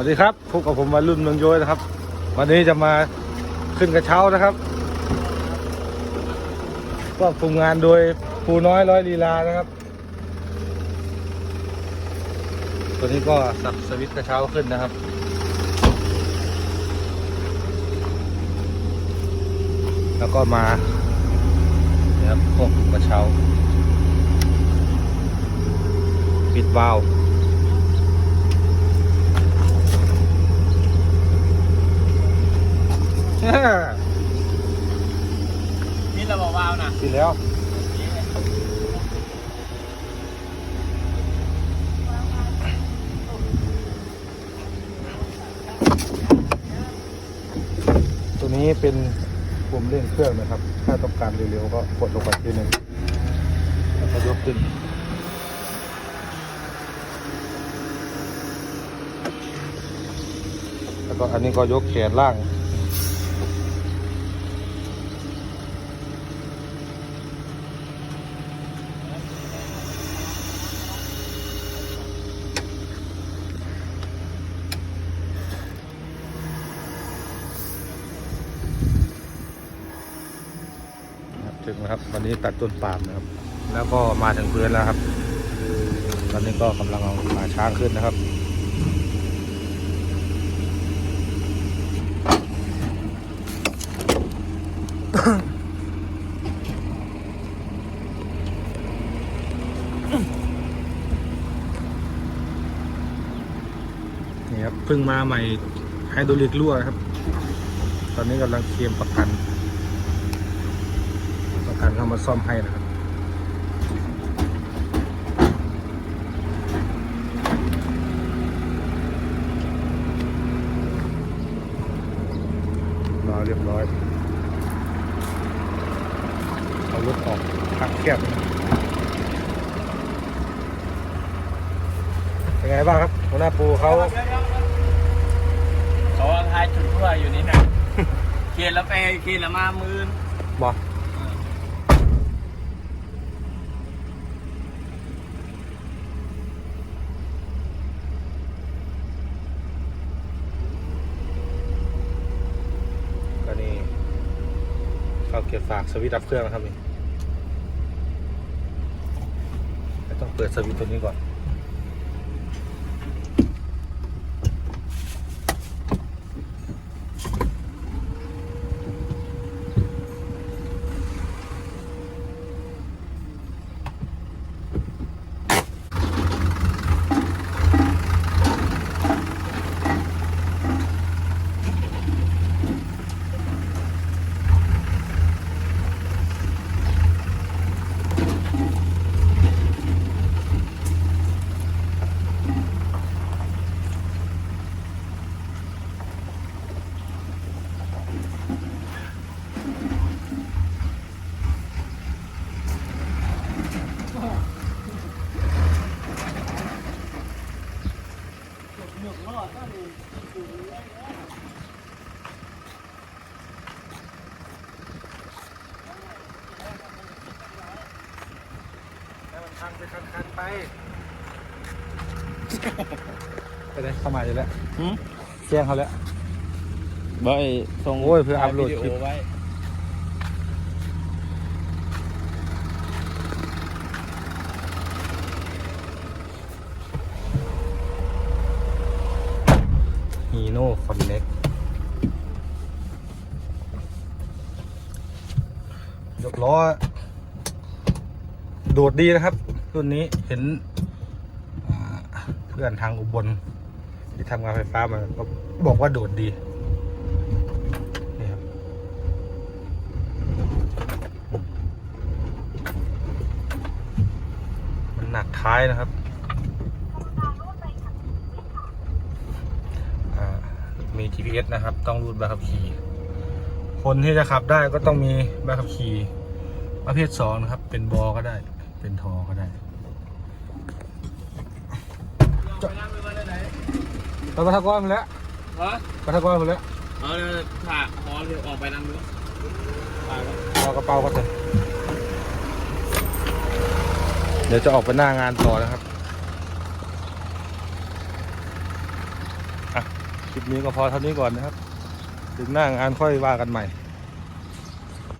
วัสดีครับพบกับผมวัยรุ่นเมืองโยยนะครับ วันนี้จะมาขึ้นกระเช้านะครับก็คุมงานโดยปูน้อยร้อยลีลานะครับ ตัวนี้ก็สับสวิตช์กระเช้าขึ้นนะครับแล้วก็มานี่ยครับพวกกระเช้า ปิดวาล์ว นี่เราบอกวาวนะ ปิด แล้ว ตัวนี้เป็นปุ่มเร่งเครื่องนะครับ ถ้าต้องการเร็วๆก็กดลงไปทีหนึ่งแล้วก็ยกขึ้นแล้วก็อันนี้ก็ยกแขนล่าง ถึงแล้วครับ วันนี้ตัดต้นปาล์มนะครับ แล้วก็มาถึงพื้นแล้วครับ ตอนนี้ก็กำลังเอาขาช้างขึ้นนะครับนี่ครับเพิ่งมาใหม่ไฮโดรลิกรั่วครับ ตอนนี้กำลังเคลมประกัน ประกันเข้ามาซ่อมให้นะครับรอเรียบร้อย เอารถออกทักแคบเป็นไงบ้างครับหัวหน้าปูเขาเขาทายจุดทั่วอยู่นี่นะเขียนแล้วไปเขียนแล้วมามืนบอกก็นี่ เกียฝากสวิตช์ดับเครื่องนะครับนี่ต้องเปิดสวิตช์ตัวนี้ก่อน ให้มันคันไปคันคันไปไปเลยเข้ามาอยู่แล้วหืมแจ้งเขาแล้วบ่อยส่งโอ้ยเพื่ออัพโหลดวิคลิป ไว้ ฮีโน่คอนเน็กยกล้อ โดดดีนะครับ รุ่นนี้เห็นเพื่อนทางอุบลที่ทำงานไฟฟ้ามาก็บอกว่าโดดดีนี่ครับมันหนักท้ายนะครับ อ่า มี GPS นะครับ ต้องรูดใบขับขี่ คนที่จะขับได้ก็ต้องมีใบขับขี่ ประเภทสองนะครับ เป็นบอก็ได้ เป็นทอก็ได้เราไปทักก้อนมาแล้วฮะไปทักก้อนมาแล้วเออเดี๋ยวถ่าขอเดี๋ยวออกไปนั่งดูถ่ายไว้เอากระเป๋าก็เถอะเดี๋ยวจะออกไปหน้างานต่อนะครับ อะ ลิปนี้ก็พอเท่านี้ก่อนนะครับ ถึงหน้างานค่อยว่ากันใหม่